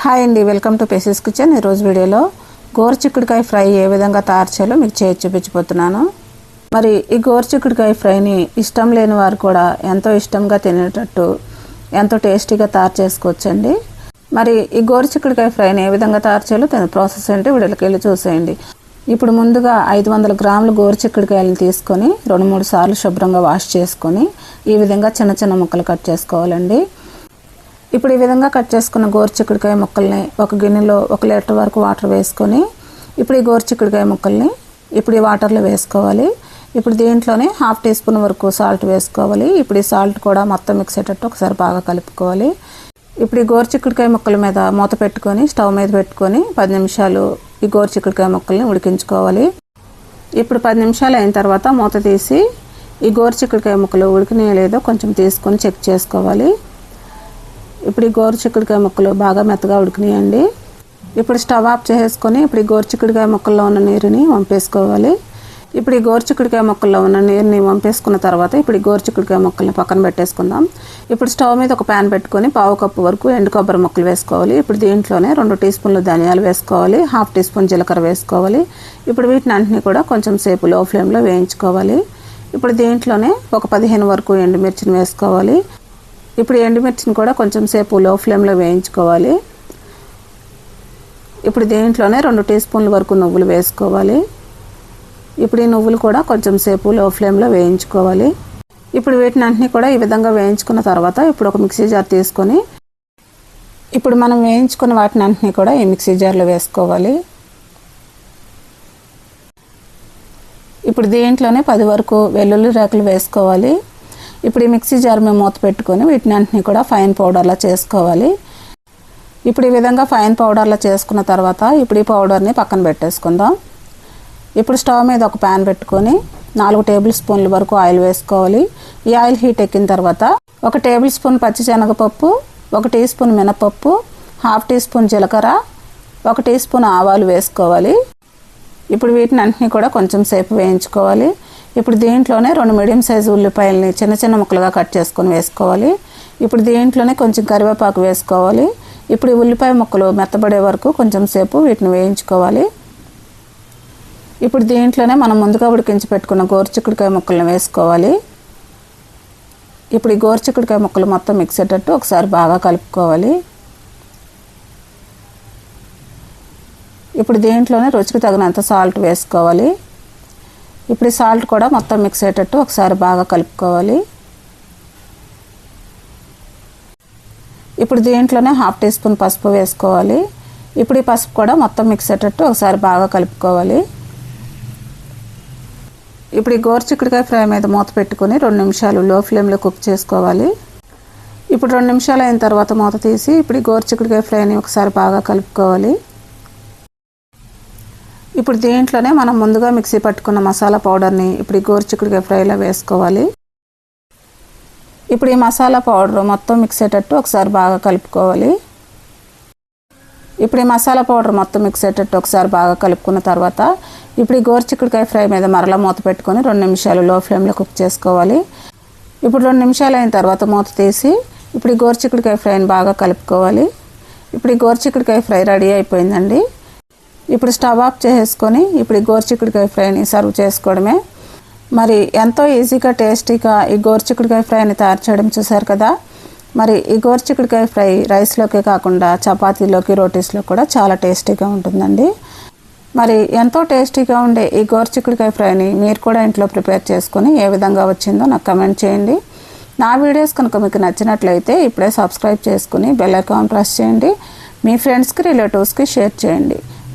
Hi అండి welcome to phases kitchen ఈరోజు వీడియోలో గోరు చిక్కుడుకాయ ఫ్రై ఏ విధంగా తయారు చేయాలో మీకు చేసి చూపించబోతున్నాను. మరి ఈ గోరు చిక్కుడుకాయ ఫ్రైని ఇష్టం లేని వారు కూడా ఎంతో ఇష్టంగా తినేటట్టు ఎంతో టేస్టీగా తయారు చేసుకోవచ్చండి. మరి ఈ గోరు చిక్కుడుకాయ ఫ్రైని ఏ విధంగా తయారు చేయాలో దాని ప్రాసెస్ ఏంటి వీడియోకి వెళ్ళి చూసేయండి. ఇప్పుడు ముందుగా ఐదు వందల గ్రాములు గోరు చిక్కుడుకాయలను తీసుకొని రెండు మూడు సార్లు శుభ్రంగా వాష్ చేసుకొని ఈ విధంగా చిన్న చిన్న ముక్కలు కట్ చేసుకోవాలండి. ఇప్పుడు ఈ విధంగా కట్ చేసుకున్న గోరు చిక్కుడుకాయ ముక్కల్ని ఒక గిన్నెలో ఒక లీటర్ వరకు వాటర్ వేసుకొని ఇప్పుడు ఈ గోరు చిక్కుడుకాయ ముక్కల్ని ఇప్పుడు ఈ వాటర్లో వేసుకోవాలి. ఇప్పుడు దీంట్లోనే హాఫ్ టీ స్పూన్ వరకు సాల్ట్ వేసుకోవాలి. ఇప్పుడు ఈ సాల్ట్ కూడా మొత్తం మిక్స్ అయ్యేటట్టు ఒకసారి బాగా కలుపుకోవాలి. ఇప్పుడు ఈ గోరు చిక్కుడుకాయ ముక్కల మీద మూత పెట్టుకొని స్టవ్ మీద పెట్టుకొని పది నిమిషాలు ఈ గోరు చిక్కుడుకాయ ముక్కల్ని ఉడికించుకోవాలి. ఇప్పుడు పది నిమిషాలు అయిన తర్వాత మూత తీసి ఈ గోరు చిక్కుడుకాయ ముక్కలు ఉడికినాయో లేదో కొంచెం తీసుకొని చెక్ చేసుకోవాలి. ఇప్పుడు ఈ గోరు చిక్కుడుకాయ ముక్కలు బాగా మెత్తగా ఉడికినాయండి. ఇప్పుడు స్టవ్ ఆఫ్ చేసుకొని ఇప్పుడు ఈ గోరు చిక్కుడుకాయ ముక్కల్లో ఉన్న నీరుని వంపేసుకోవాలి. ఇప్పుడు ఈ గోరు చిక్కుడుకాయ ముక్కల్లో ఉన్న నీరుని వంపేసుకున్న తర్వాత ఇప్పుడు ఈ గోరు చిక్కుడుకాయ ముక్కల్ని పక్కన పెట్టేసుకుందాం. ఇప్పుడు స్టవ్ మీద ఒక ప్యాన్ పెట్టుకొని పావు కప్పు వరకు ఎండు కొబ్బరి ముక్కలు వేసుకోవాలి. ఇప్పుడు దీంట్లోనే రెండు టీ స్పూన్లు ధనియాలు వేసుకోవాలి. హాఫ్ టీ స్పూన్ జీలకర్ర వేసుకోవాలి. ఇప్పుడు వీటిని అన్నింటినీ కూడా కొంచెం సేపు లో ఫ్లేమ్లో వేయించుకోవాలి. ఇప్పుడు దీంట్లోనే ఒక పదిహేను వరకు ఎండుమిర్చిని వేసుకోవాలి. ఇప్పుడు ఎండుమిర్చిని కూడా కొంచెం సేపు లో ఫ్లేమ్లో వేయించుకోవాలి. ఇప్పుడు దీంట్లోనే రెండు టీ స్పూన్ల వరకు నువ్వులు వేసుకోవాలి. ఇప్పుడు ఈ నువ్వులు కూడా కొంచెం సేపు లో ఫ్లేమ్లో వేయించుకోవాలి. ఇప్పుడు వీటిని అన్నీ కూడా ఈ విధంగా వేయించుకున్న తర్వాత ఇప్పుడు ఒక మిక్సీ జార్ తీసుకొని ఇప్పుడు మనం వేయించుకున్న వాటిని అన్నీ కూడా ఈ మిక్సీ జార్లో వేసుకోవాలి. ఇప్పుడు దీంట్లోనే పది వరకు వెల్లుల్లి రేకులు వేసుకోవాలి. ఇప్పుడు ఈ మిక్సీ జార్ మేము మూత పెట్టుకొని వీటిని అన్నింటినీ కూడా ఫైన్ పౌడర్లా చేసుకోవాలి. ఇప్పుడు ఈ విధంగా ఫైన్ పౌడర్లా చేసుకున్న తర్వాత ఇప్పుడు ఈ పౌడర్ని పక్కన పెట్టేసుకుందాం. ఇప్పుడు స్టవ్ మీద ఒక ప్యాన్ పెట్టుకొని నాలుగు టేబుల్ స్పూన్ల వరకు ఆయిల్ వేసుకోవాలి. ఈ ఆయిల్ హీట్ ఎక్కిన తర్వాత ఒక టేబుల్ స్పూన్ పచ్చి శనగపప్పు ఒక టీ స్పూన్ మినపప్పు హాఫ్ టీ స్పూన్ జీలకర్ర ఒక టీ స్పూన్ ఆవాలు వేసుకోవాలి. ఇప్పుడు వీటిని అన్నీ కూడా కొంచెం సేపు వేయించుకోవాలి. ఇప్పుడు దీంట్లోనే రెండు మీడియం సైజు ఉల్లిపాయలని చిన్న చిన్న ముక్కలుగా కట్ చేసుకొని వేసుకోవాలి. ఇప్పుడు దీంట్లోనే కొంచెం కరివేపాకు వేసుకోవాలి. ఇప్పుడు ఈ ఉల్లిపాయ ముక్కలు మెత్తబడే వరకు కొంచెం సేపు వీటిని వేయించుకోవాలి. ఇప్పుడు దీంట్లోనే మనం ముందుగా ఉడికించి పెట్టుకున్న గోరుచిక్కుడికాయ ముక్కలను వేసుకోవాలి. ఇప్పుడు ఈ గోరుచిక్కుడికాయ ముక్కలు మొత్తం మిక్స్ అయ్యేటట్టు ఒకసారి బాగా కలుపుకోవాలి. ఇప్పుడు దీంట్లోనే రుచికి తగినంత సాల్ట్ వేసుకోవాలి. ఇప్పుడు సాల్ట్ కూడా మొత్తం మిక్స్ అయ్యేటట్టు ఒకసారి బాగా కలుపుకోవాలి. ఇప్పుడు దీంట్లోనే హాఫ్ టీ స్పూన్ పసుపు వేసుకోవాలి. ఇప్పుడు ఈ పసుపు కూడా మొత్తం మిక్స్ అయ్యేటట్టు ఒకసారి బాగా కలుపుకోవాలి. ఇప్పుడు ఈ గోరు చిక్కుడుకాయ ఫ్రై మీద మూత పెట్టుకొని రెండు నిమిషాలు లో ఫ్లేమ్లో కుక్ చేసుకోవాలి. ఇప్పుడు రెండు నిమిషాలు అయిన తర్వాత మూత తీసి ఇప్పుడు ఈ గోరు చిక్కుడుకాయ ఫ్రైని ఒకసారి బాగా కలుపుకోవాలి. ఇప్పుడు దీంట్లోనే మనం ముందుగా మిక్సీ పట్టుకున్న మసాలా పౌడర్ని ఇప్పుడు ఈ గోరుచిక్కుడికాయ ఫ్రైలో వేసుకోవాలి. ఇప్పుడు ఈ మసాలా పౌడర్ మొత్తం మిక్స్ అయ్యేటట్టు ఒకసారి బాగా కలుపుకోవాలి. ఇప్పుడు ఈ మసాలా పౌడర్ మొత్తం మిక్స్ అయ్యేటట్టు ఒకసారి బాగా కలుపుకున్న తర్వాత ఇప్పుడు ఈ గోరుచిక్కుడికాయ ఫ్రై మీద మరలా మూత పెట్టుకొని రెండు నిమిషాలు లో ఫ్లేమ్లో కుక్ చేసుకోవాలి. ఇప్పుడు రెండు నిమిషాలు అయిన తర్వాత మూత తీసి ఇప్పుడు ఈ గోరుచిక్కుడికాయ ఫ్రైని బాగా కలుపుకోవాలి. ఇప్పుడు ఈ గోరుచిక్కుడికాయ ఫ్రై రెడీ అయిపోయిందండి. ఇప్పుడు స్టవ్ ఆఫ్ చేసుకొని ఇప్పుడు ఈ గోరుచిక్కుడుకాయ ఫ్రైని సర్వ్ చేసుకోవడమే. మరి ఎంతో ఈజీగా టేస్టీగా ఈ గోరుచిక్కుడుకాయ ఫ్రైని తయారు చేయడం చూసారు కదా? మరి ఈ గోరుచిక్కుడుకాయ ఫ్రై రైస్లోకే కాకుండా చపాతీలోకి రోటీస్లో కూడా చాలా టేస్టీగా ఉంటుందండి. మరి ఎంతో టేస్టీగా ఉండే ఈ గోరుచిక్కుడుకాయ ఫ్రైని మీరు కూడా ఇంట్లో ప్రిపేర్ చేసుకొని ఏ విధంగా వచ్చిందో నాకు కమెంట్ చేయండి. నా వీడియోస్ కనుక మీకు నచ్చినట్లయితే ఇప్పుడే సబ్స్క్రైబ్ చేసుకుని బెల్ ఐకాన్ ప్రెస్ చేయండి. మీ ఫ్రెండ్స్కి రిలేటివ్స్కి షేర్ చేయండి.